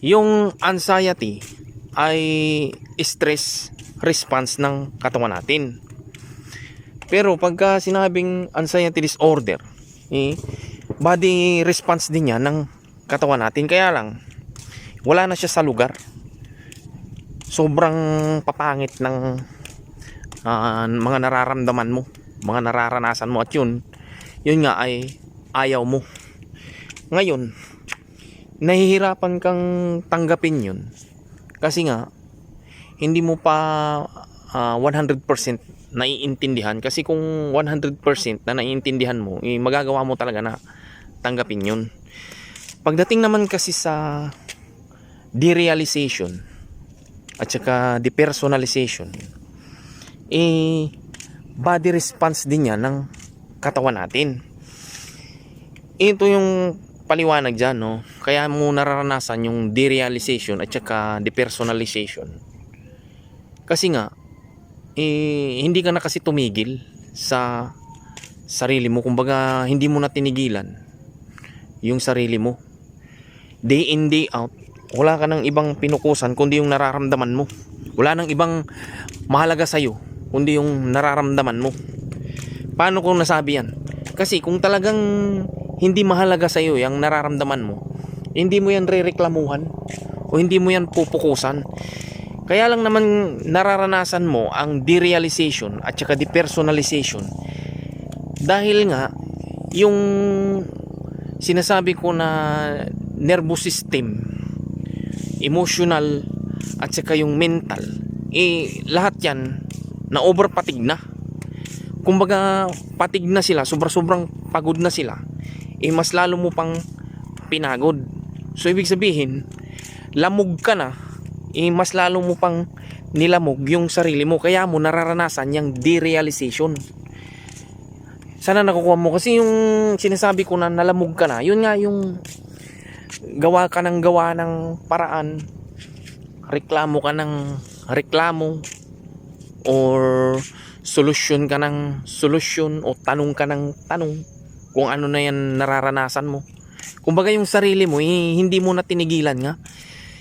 Yung anxiety ay stress response ng katawan natin. Pero pagka sinabing anxiety disorder, eh, body response din yan ng katawan natin. Kaya lang, wala na siya sa lugar. Sobrang papangit ng ah, mga nararamdaman mo, mga nararanasan mo at yun, yun nga ay ayaw mo. Ngayon, nahihirapan kang tanggapin yun. Kasi nga hindi mo pa ah, 100% naiintindihan. Kasi kung 100% na naiintindihan mo eh, magagawa mo talaga na tanggapin yun. Pagdating naman kasi sa derealization at saka depersonalization eh body response din yan ng katawan natin. Ito yung paliwanag dyan, no? Kaya mo nararanasan yung derealization at saka depersonalization. Kasi nga, eh, hindi ka na kasi tumigil sa sarili mo. Kumbaga, hindi mo na tinigilan yung sarili mo. Day in, day out, wala ka ng ibang pinukusan kundi yung nararamdaman mo. Wala nang ibang mahalaga sa'yo kundi yung nararamdaman mo. Paano ko nasabi yan? Kasi kung talagang hindi mahalaga sa iyo yung nararamdaman mo, hindi mo yan rereklamuhan o hindi mo yan pupukusan. Kaya lang naman nararanasan mo ang derealization at saka depersonalization dahil nga yung sinasabi ko na nervous system, emotional at saka yung mental, eh lahat yan na overpatig na. Kumbaga patig na sila, sobra-sobrang pagod na sila eh mas lalo mo pang pinagod. So ibig sabihin, lamog ka na, eh mas lalo mo pang nilamog yung sarili mo kaya mo nararanasan yung derealization. Sana nakukuha mo kasi yung sinasabi ko na nalamog ka na, yun nga yung gawa ka ng gawa ng paraan, reklamo ka ng reklamo or solusyon ka ng solusyon o tanong ka ng tanong kung ano na yan nararanasan mo. Kumbaga yung sarili mo, eh, hindi mo na tinigilan nga.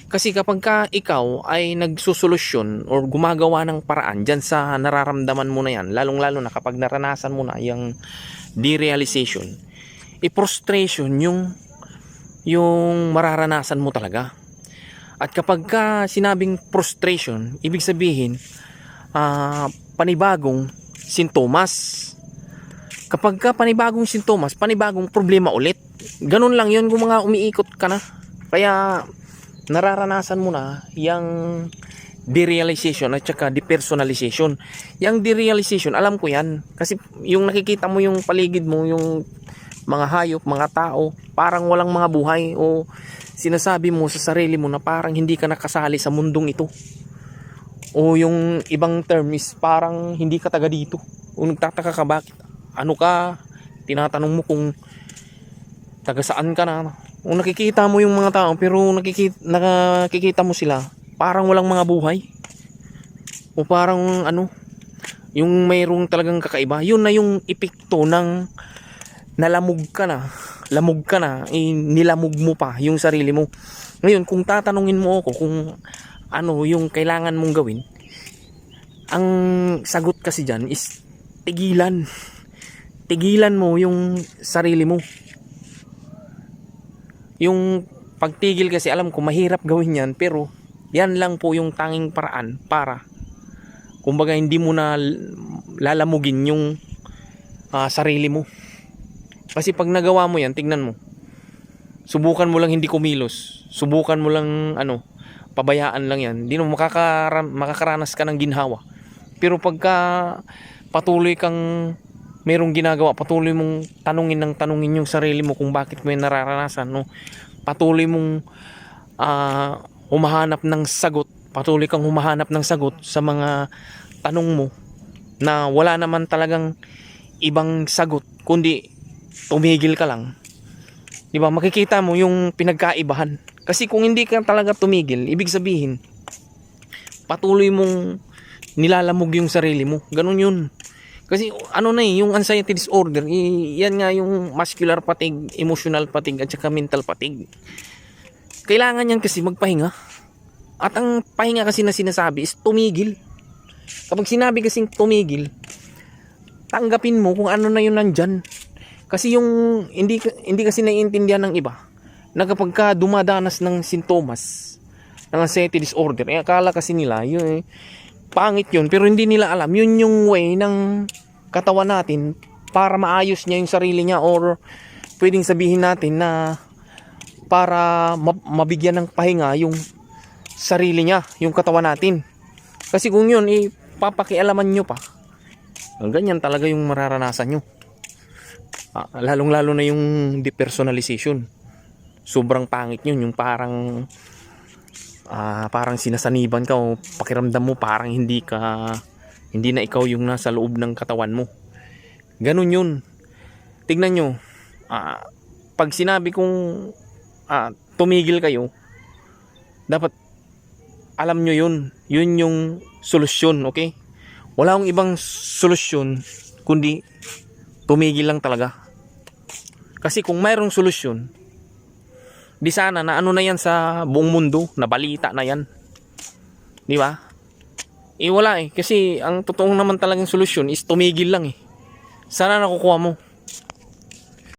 Kasi kapag ka ikaw ay nagsusolusyon or gumagawa ng paraan dyan sa nararamdaman mo na yan, lalong lalo na kapag naranasan mo na yung derealization, i-frustration yung yung mararanasan mo talaga. At kapag ka sinabing frustration, ibig sabihin, ah, panibagong sintomas kapag ka panibagong sintomas, panibagong problema ulit. Ganun lang yun kung mga umiikot ka na. Kaya nararanasan mo na yung derealization at saka depersonalization. Yung derealization, alam ko yan. Kasi yung nakikita mo yung paligid mo, yung mga hayop, mga tao, parang walang mga buhay o sinasabi mo sa sarili mo na parang hindi ka nakasali sa mundong ito. O yung ibang term is parang hindi ka taga dito. O nagtataka ka bakit ano ka, tinatanong mo kung taga saan ka na. Kung nakikita mo yung mga tao pero nakikita, nakikita mo sila, parang walang mga buhay. O parang ano, yung mayroong talagang kakaiba. Yun na yung epekto ng nalamog ka na. Lamog ka na, eh, nilamog mo pa yung sarili mo. Ngayon, kung tatanungin mo ako kung ano yung kailangan mong gawin, ang sagot kasi dyan is tigilan tigilan mo yung sarili mo. Yung pagtigil kasi alam ko mahirap gawin yan pero yan lang po yung tanging paraan para kumbaga hindi mo na lalamugin yung ah, sarili mo. Kasi pag nagawa mo yan, tingnan mo. Subukan mo lang hindi kumilos. Subukan mo lang ano, pabayaan lang yan. Hindi mo makakaram, makakaranas ka ng ginhawa. Pero pagka patuloy kang merong ginagawa, patuloy mong tanungin ng tanungin yung sarili mo kung bakit mo yung nararanasan, no? Patuloy mong ah, humahanap ng sagot, patuloy kang humahanap ng sagot sa mga tanong mo na wala naman talagang ibang sagot kundi tumigil ka lang. 'Di ba? Makikita mo yung pinagkaibahan. Kasi kung hindi ka talaga tumigil, ibig sabihin patuloy mong nilalamog yung sarili mo. Ganun 'yun. Kasi ano na eh, yung anxiety disorder, yan nga yung muscular fatigue, emotional fatigue at saka mental fatigue. kailangan niyan kasi magpahinga. At ang pahinga kasi na sinasabi is tumigil. Kapag sinabi kasing tumigil, tanggapin mo kung ano na yun nandyan. Kasi yung hindi hindi kasi naiintindihan ng iba na kapag ka dumadanas ng sintomas ng anxiety disorder, eh, akala kasi nila yun eh, pangit yun pero hindi nila alam yun yung way ng katawan natin para maayos niya yung sarili niya or pwedeng sabihin natin na para ma- mabigyan ng pahinga yung sarili niya, yung katawan natin. Kasi kung yun, eh, papakialaman nyo pa. Ganyan talaga yung mararanasan nyo. Ah, lalong-lalo na yung depersonalization. Sobrang pangit yun, yung parang ah, parang sinasaniban ka o pakiramdam mo parang hindi ka hindi na ikaw yung nasa loob ng katawan mo. Ganun yun. Tignan nyo, ah, pag sinabi kong ah, tumigil kayo, dapat alam nyo yun. Yun yung solusyon, okay? Wala akong ibang solusyon kundi tumigil lang talaga. Kasi kung mayroong solusyon, di sana na ano na yan sa buong mundo, na balita na yan. Di ba? Eh wala eh. Kasi ang totoong naman talagang solusyon is tumigil lang eh. Sana nakukuha mo.